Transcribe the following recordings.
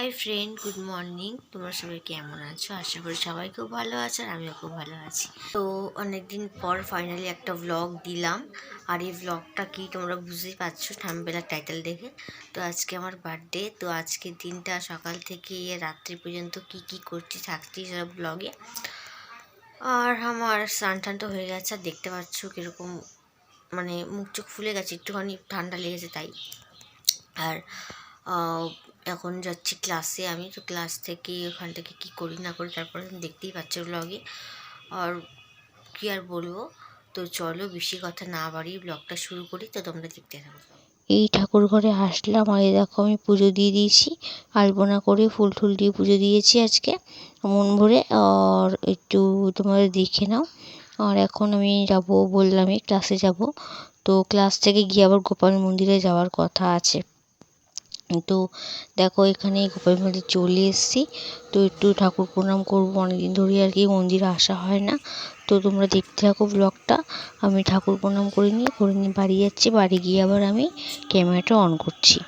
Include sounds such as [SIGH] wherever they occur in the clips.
Hi friend good morning তোমরা সবাই কেমন আছো? আশা করি সবাই খুব ভালো আছে আর আমিও খুব ভালো আছি। তো অনেকদিন পর ফাইনালি একটা ব্লগ দিলাম। আর এই ব্লগটা কি তোমরা বুঝতেই পারছ? থামবেলার টাইটেল দেখে। তো আজকে আমার বার্থডে তো আজকের দিনটা সকাল থেকে রাত্রি পর্যন্ত কি কি করছি থাকছি সব ব্লগে আর আমার স্নান টান তো হয়ে গেছে। আর দেখতে পাচ্ছ কীরকম মানে মুখ চোখ ফুলে গেছে। একটুখানি ঠান্ডা লেগেছে তাই। আর এখন যাচ্ছি ক্লাসে আমি। তো ক্লাস থেকে ওখান থেকে কী করি না করি তারপরে দেখতেই পাচ্ছ ব্লগে আর কী আর বলব? তো চলো বেশি কথা না বাড়িয়ে ব্লগটা শুরু করি, তো তোমরা দেখতে থাকো। এই ঠাকুর ঘরে আসলাম আর দেখো আমি পুজো দিয়ে দিয়েছি। আলপনা করে ফুল টুল দিয়ে পুজো দিয়েছি আজকে মন ভরে। আর একটু তোমরা দেখে নাও। আর এখন আমি যাব বললামই ক্লাসে যাব। তো ক্লাস থেকে গিয়ে আবার গোপাল মন্দিরে যাওয়ার কথা আছে। তো দেখো এখানে গোপাল মন্দির চলে এসেছি। তো একটু ঠাকুর প্রণাম করব, অনেকদিন ধরে আর কি মন্দিরে আসা হয় না। তো তোমরা দেখতে থাকো ব্লগটা। আমি ঠাকুর প্রণাম করে নিয়ে করে নিয়ে বাড়ি যাচ্ছি। বাড়ি গিয়ে আবার আমি ক্যামেরাটা অন করছি।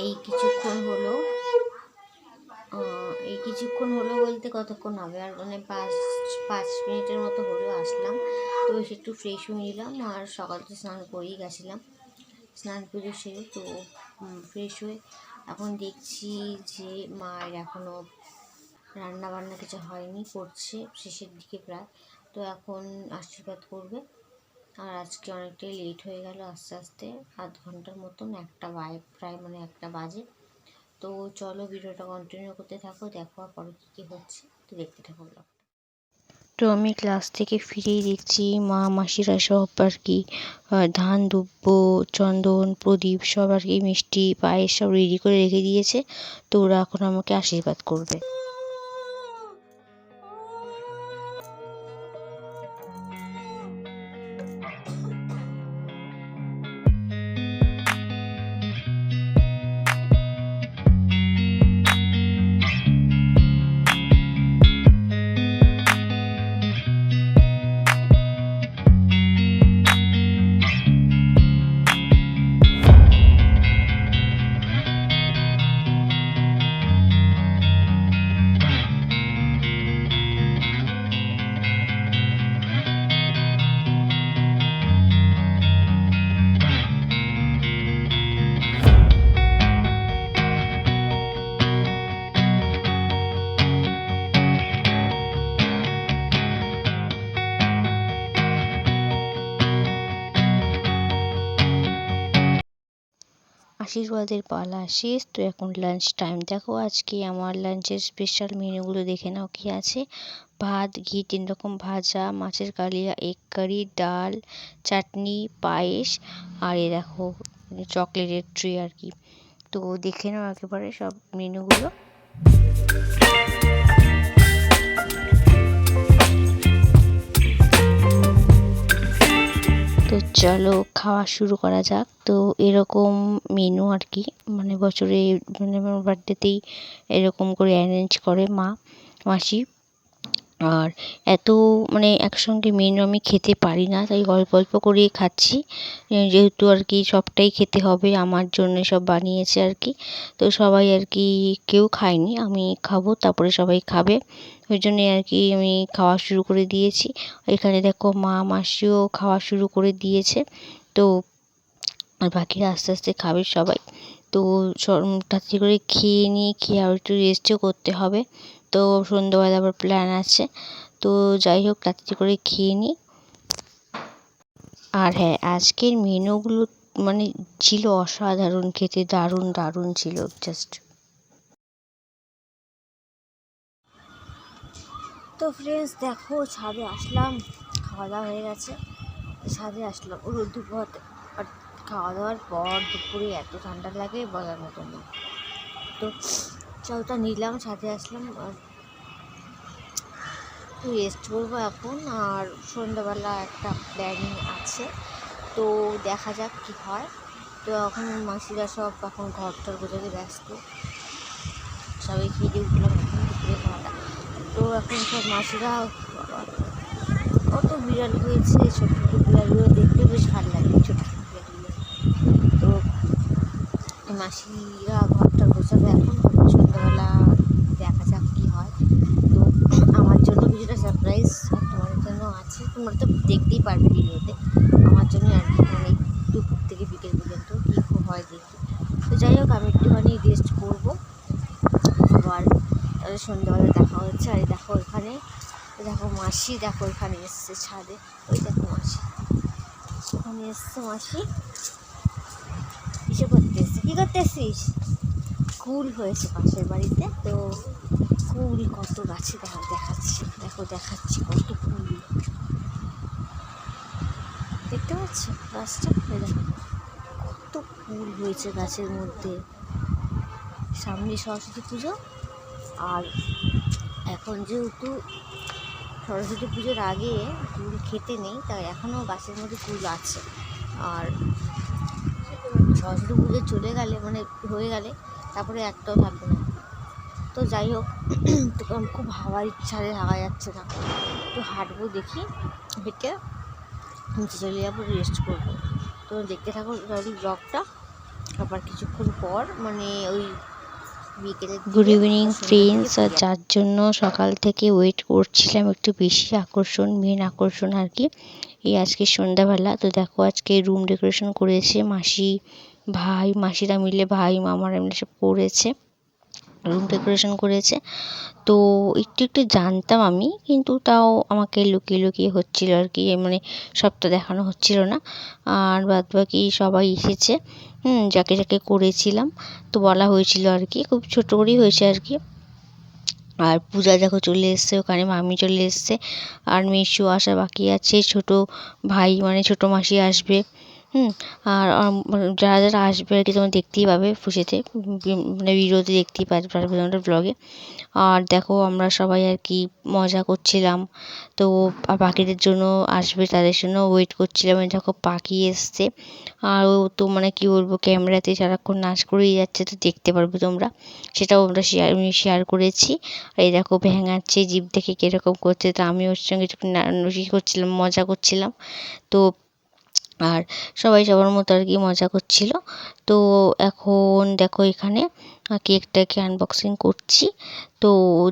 এই কিছুক্ষণ হলো এই কিছুক্ষণ হলো বলতে কতক্ষণ হবে? আর মানে পাঁচ পাঁচ মিনিটের মতো হলো, আসলাম। তো এসে একটু ফ্রেশ হয়ে নিলাম আর সকাল তো স্নান করেই গেছিলাম। স্নান পুজো সেরে তো ফ্রেশ হয়ে এখন দেখছি যে মায়ের এখনও রান্না বান্না কিছু হয়নি, করছে শেষের দিকে প্রায়। তো এখন আশীর্বাদ করবে। আর আজকে অনেকটাই লেট হয়ে গেল আস্তে আস্তে। আধ ঘণ্টার মতন একটা বাই প্রায় মানে একটা বাজে। তো চলো ভিডিওটা কন্টিনিউ করতে থাকো, দেখো আর পরে কী কী হচ্ছে। তো দেখতে থাকো। তো আমি ক্লাস থেকে ফিরেই দেখছি, মা, মাসিরা সব আর কি ধান, দুব্ব, চন্দন, প্রদীপ সব আর কি, মিষ্টি, পায়েস সব রেডি করে রেখে দিয়েছে। তো ওরা এখন আমাকে আশীর্বাদ করবে। আশীর্বাদের পালা। শেষ, তো এখন লাঞ্চ টাইম দেখো আজকে আমার লাঞ্চের স্পেশাল মেনুগুলো দেখে নাও কি আছে। ভাত, ঘি, তিন রকম ভাজা, মাছের কালিয়া এগ কারি ডাল, চাটনি, পায়েস, আর এ দেখো চকলেটের ট্রি আর কি। তো দেখে নাও একেবারে সব মেনুগুলো চলো খাওয়া শুরু করা যাক। তো এরকম মেনু আর কি মানে বছরে মানে আমার বার্থডেতেই এরকম করে অ্যারেঞ্জ করে মা, মাসি। আর এত মানে একসঙ্গে মেনু আমি খেতে পারি না, তাই অল্প অল্প করেই খাচ্ছি। যেহেতু আর কি সবটাই খেতে হবে, আমার জন্য সব বানিয়েছে আর কি। তো সবাই আর কি কেউ খায়নি, আমি খাব, তারপরে সবাই খাবে। ওই জন্যে আর কি আমি খাওয়া শুরু করে দিয়েছি। এখানে দেখো মা, মাসিও খাওয়া শুরু করে দিয়েছে। তো আর বাকিরা আস্তে আস্তে খাবে সবাই। তো তাড়াতাড়ি করে খেয়ে নিয়ে, খেয়ে আবার একটু রেস্টও করতে হবে। তো সন্ধ্যেবেলা আবার প্ল্যান আছে। তো যাই হোক, তাড়াতাড়ি করে খেয়ে নিই আর হ্যাঁ আজকের মেনুগুলো মানে ছিল অসাধারণ, খেতে দারুণ দারুণ ছিল জাস্ট তো ফ্রেন্ডস দেখো, ছাদে আসলাম খাওয়া দাওয়া হয়ে গেছে। ছাদে আসলাম, ও রোদ্দুর খাওয়া দাওয়ার পর দুপুরে এত ঠান্ডা লাগে বলার মতো নেই। তো চাউটা নিলাম, সাথে আসলাম আর একটু রেস্ট করব এখন। আর সন্ধ্যাবেলা একটা প্ল্যানিং আছে, তো দেখা যাক কী হয়। তো এখন মাসিরা সব এখন ঘর টর গোছাতে ব্যস্ত। সবাই খেয়ে উঠলাম এখন দুপুরে খাওয়াটা। তো এখন সব মাসিরা, কত বিড়াল হয়েছে ছোট বিড়ালগুলো দেখতে বেশ ভালো লাগে ছোট ছোট বিড়ালগুলো। তো মাসিরা ঘরটা গোছাবে এখন। সন্ধ্যাবেলা দেখা যাক কী হয়। তো আমার জন্য কিছুটা সারপ্রাইজ আর তোমাদের জন্য আছে। তোমরা তো দেখতেই পারবে ভিডিওতে। আমার জন্য আর কি মানে দুপুর থেকে বিকেল পর্যন্ত কী হয় দেখি। তো যাই হোক, আমি একটুখানি রেস্ট করব। আবার সন্ধ্যাবেলা দেখা হচ্ছে। আর দেখো এই দেখো মাসি, দেখো এখানে এসছে ছাদে। ওই দেখো মাসি। ওখানে এসছে মাসি। কিসে করতে এসছে? কী করতে এসছিস? কুল হয়েছে পাশের বাড়িতে, তো কুল কত গাছে দেখা, দেখাচ্ছি। দেখো, দেখাচ্ছি কত কুল দেখতে পাচ্ছ? গাছটা দেখো কত ফুল হয়েছে গাছের মধ্যে। সামনে সরস্বতী পুজো, আর এখন যেহেতু সরস্বতী পুজোর আগে কুল খেতে নেই, তাই এখনও গাছের মধ্যে কুল আছে। আর সরস্বতী পুজো চলে গেলে মানে হয়ে গেলে তারপরে একটাও থাকবে না। তো যাই হোক তো খুব হাওয়ার ইচ্ছা রে হাওয়া যাচ্ছে না। একটু হাঁটবো দেখি হেঁটে নিচে চলে যাব রেস্ট করব। তো দেখতে থাকো তাহলে ব্লগটা আবার কিছুক্ষণ পর মানে ওই গুড ইভিনিং ফ্রেন্ডস আর যার জন্য সকাল থেকে ওয়েট করছিলাম একটু বেশি আকর্ষণ মেন আকর্ষণ আর কি। এই আজকে সন্ধ্যাবেলা তো দেখো আজকে রুম ডেকোরেশন করেছে মাসি। ভাই, মাসিরা মিলে ভাই, মামারা মিলে সব করেছে রুম ডেকোরেশন করেছে। তো একটু একটু জানতাম আমি, কিন্তু তাও আমাকে লুকিয়ে লুকিয়ে হচ্ছিল আর কি মানে সবটা দেখানো হচ্ছিল না। আর বাদ বাকি সবাই এসেছে, হুম, যাকে যাকে করেছিলাম, তো বলা হয়েছিল আর কি, খুব ছোটো করেই হয়েছে আর কি। আর পূজা দেখো চলে এসছে, ওখানে মামি চলে এসছে, আর মিশু আসা বাকি আছে, ছোট ভাই মানে ছোট মাসি আসবে। হুম, আর যারা যারা আসবে আর কি তোমরা দেখতেই পাবে ফুসেতে মানে ভিডিওতে দেখতেই তোমরা ব্লগে আর দেখো, আমরা সবাই আর কি মজা করছিলাম। তো পাখিদের জন্য আসবে, তাদের জন্য ওয়েট করছিলাম। দেখো, পাখি এসছে। আর ও তো মানে কি বলব, ক্যামেরাতে সারাক্ষণ নাচ করেই যাচ্ছে, তো দেখতে পারবে তোমরা। সেটাও আমরা শেয়ার আমি শেয়ার করেছি। আর এই দেখো, ভেঙাচ্ছে, জিভ দেখে কীরকম করছে। তো আমি ওর সঙ্গে একটু না- করছিলাম, মজা করছিলাম। তো আর সবাই সবার মতো আর কি মজা করছিল। তো এখন দেখো এখানে কেকটাকে আনবক্সিং করছি। তো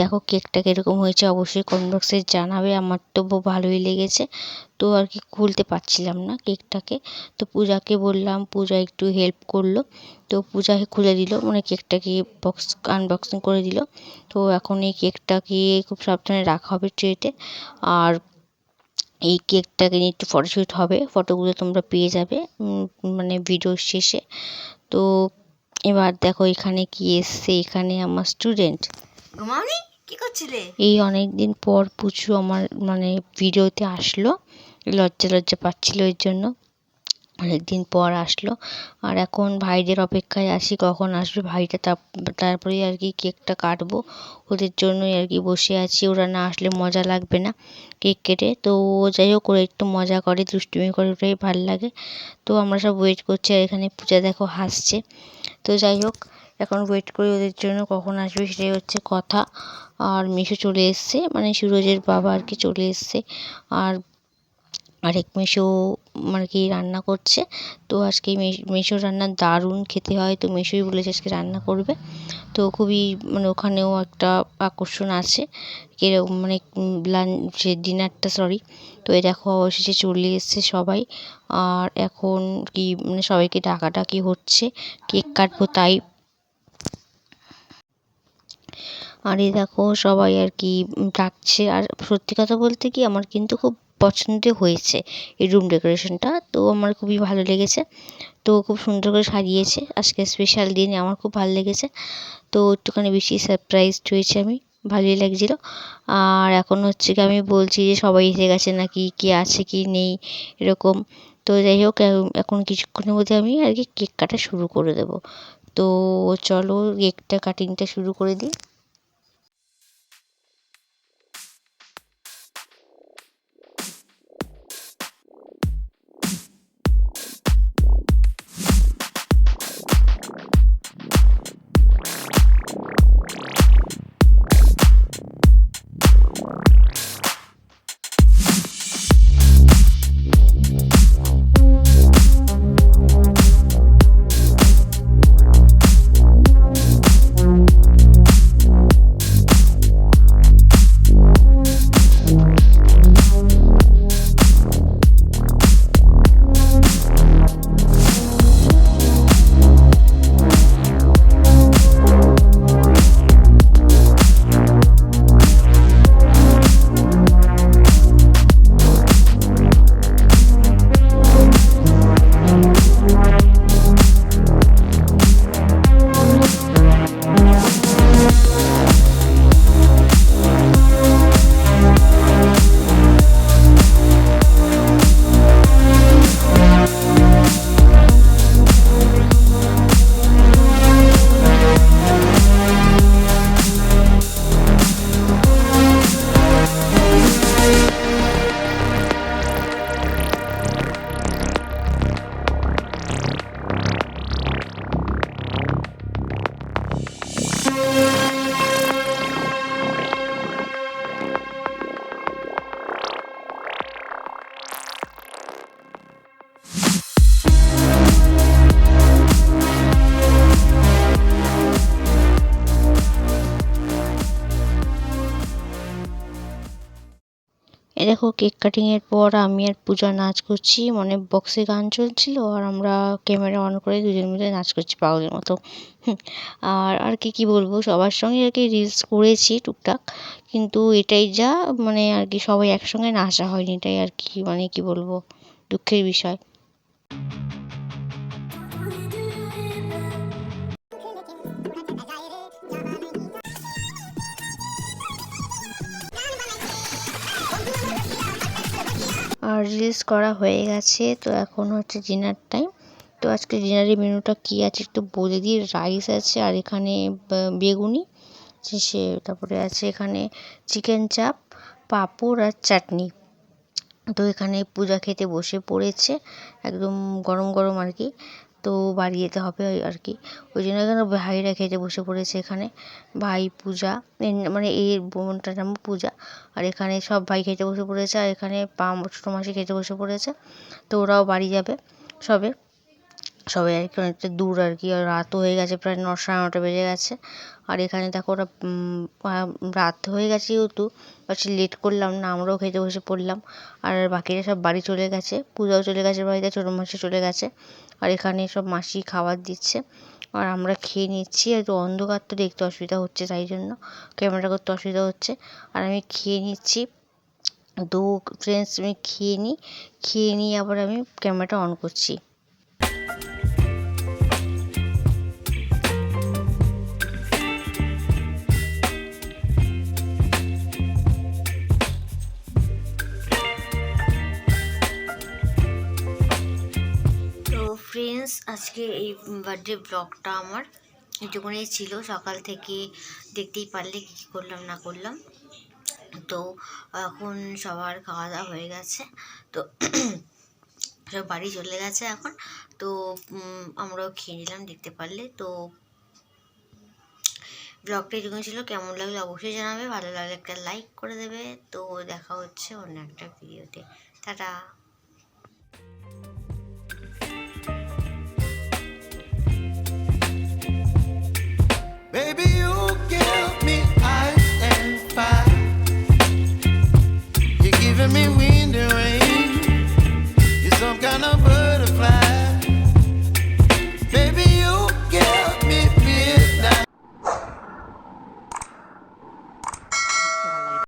দেখো কেকটা কীরকম হয়েছে অবশ্যই কমেন্ট বক্সে জানাবে। আমার তো ভালোই লেগেছে। তো আর কি খুলতে পারছিলাম না কেকটাকে তো পূজাকে বললাম, পূজা একটু হেল্প করল। তো পূজা খুলে দিল মানে কেকটাকে বক্স আনবক্সিং করে দিল। তো এখন এই কেকটাকে খুব সাবধানে রাখা হবে ট্রেতে আর এই কেকটাকে নিয়ে একটু ফটোশ্যুট হবে। ফটোগুলো তোমরা পেয়ে যাবে মানে ভিডিওর শেষে। তো এবার দেখো এখানে কি এসছে। এখানে আমার স্টুডেন্ট ঘুমাওনি কি করছিলে? এই অনেক দিন পর পুচু আমার মানে ভিডিওতে আসলো। লজ্জা লজ্জা পাচ্ছিল এর জন্য। অনেক দিন পর আসলো। আর এখন ভাইদের অপেক্ষায় আছি, কখন আসবে ভাইটা তার- তারপরেই আর কি কেকটা কাটবো। ওদের জন্যই আর কি বসে আছি, ওরা না আসলে মজা লাগবে না কেক কেটে। তো ও যাই হোক, ওরা একটু মজা করে, দুষ্টুমি করে, ওটাই ভালো লাগে। তো আমরা সব ওয়েট করছি আর এখানে পূজা দেখো হাসছে। তো যাই হোক, এখন ওয়েট করি ওদের জন্য কখন আসবে সেটাই হচ্ছে কথা। আর মিশু চলে এসছে মানে সুরজের বাবা আর কি চলে এসছে। আর আরেক মেশো মানে কি রান্না করছে। তো আজকে মেশ- রান্না দারুণ খেতে হয়। তো মেশোই বলেছে আজকে রান্না করবে। তো খুবই মানে ওখানেও একটা আকর্ষণ আছে। কীরকম মানে লাঞ্চ ডিনারটা, সরি। তো এই দেখো অবশেষে চলে এসছে সবাই। আর এখন কি মানে সবাইকে ডাকাডাকি হচ্ছে। কেক কাটবো তাই। আর এই দেখো সবাই আর কি ডাকছে। আর সত্যি কথা বলতে কি আমার কিন্তু খুব পছন্দ হয়েছে এই রুম ডেকোরেশনটা তো আমার খুবই ভালো লেগেছে। তো খুব সুন্দর করে সাজিয়েছে। আজকে স্পেশাল দিন আমার খুব ভালো লেগেছে। তো একটুখানি বেশি সারপ্রাইজড হয়েছে আমি। ভালোই লাগছিল। আর এখন হচ্ছে কি আমি বলছি যে সবাই এসে গেছে নাকি কি আছে কি নেই এরকম। তো যাই হোক এখন কিছুক্ষণের মধ্যে আমি আর কি কেক কাটা শুরু করে দেবো। তো চলো কেকটা কাটিংটা শুরু করে দিই। দেখো কেক কাটিংয়ের পর আমি আর পূজা নাচ করছি। মানে বক্সে গান চলছিল আর আমরা ক্যামেরা অন করে দুজন মিলে নাচ করছি পাগলের মতো। আর আর কি কি বলব? সবার সঙ্গে আর কি রিলস করেছি টুকটাক। কিন্তু এটাই যা মানে আর কি সবাই একসঙ্গে নাচা হয়নি, এটাই আর কি মানে কি বলব? দুঃখের বিষয়। আর রিলস করা হয়ে গেছে, তো এখন হচ্ছে ডিনার টাইম তো আজকে ডিনারের মেনুটা কী আছে একটু বলে দিই। রাইস আছে আর এখানে বেগুনি, সে তারপরে আছে এখানে চিকেন চাপ পাঁপড় আর চাটনি। তো এখানে পূজা খেতে বসে পড়েছে, একদম গরম গরম আর কি। তো বাড়ি যেতে হবে আর কি। ওই জন্য এখানে ভাইরা খেতে বসে পড়েছে এখানে। ভাই পূজা মানে এই বোনটার নাম পূজা। আর এখানে সব ভাই খেতে বসে পড়েছে আর এখানে পা ছোটো মাসি খেতে বসে পড়েছে। তো ওরাও বাড়ি যাবে সবে। সবাই আর কি, অনেকটা দূর আর কি। রাতও হয়ে গেছে, প্রায় ন সাড়ে নটা বেজে গেছে। আর এখানে দেখো ওরা রাত হয়ে গেছে যেহেতু বেশি লেট করলাম না, আমরাও খেতে বসে পড়লাম। আর বাকিরা সব বাড়ি চলে গেছে, পূজাও চলে গেছে বাড়িতে, ছোটো মাসি চলে গেছে। আর এখানে সব মাসি খাবার দিচ্ছে। আর আমরা খেয়ে নিচ্ছি। একটু অন্ধকার তো দেখতে অসুবিধা হচ্ছে, তাই জন্য ক্যামেরা করতে অসুবিধা হচ্ছে। আর আমি খেয়ে নিচ্ছি। দু ফ্রেন্ডস আমি খেয়ে নিই। খেয়ে নিয়ে আবার আমি ক্যামেরাটা অন করছি। ফ্রেন্ডস আজকে এই বার্থডে ব্লগটা আমার। এইটুকুনি ছিল, সকাল থেকে দেখতেই পারলে কী করলাম, না করলাম। তো এখন সবার খাওয়া দাওয়া হয়ে গেছে। তো [CLEARS THROAT] সব বাড়ি চলে গেছে এখন। তো আমরাও খেয়ে নিলাম, দেখতে পারলে। তো ব্লগটা এরকম ছিল। কেমন লাগল অবশ্যই জানাবে। ভালো লাগলে একটা লাইক করে দেবে। তো দেখা হচ্ছে অন্য একটা ভিডিওতে টাটা!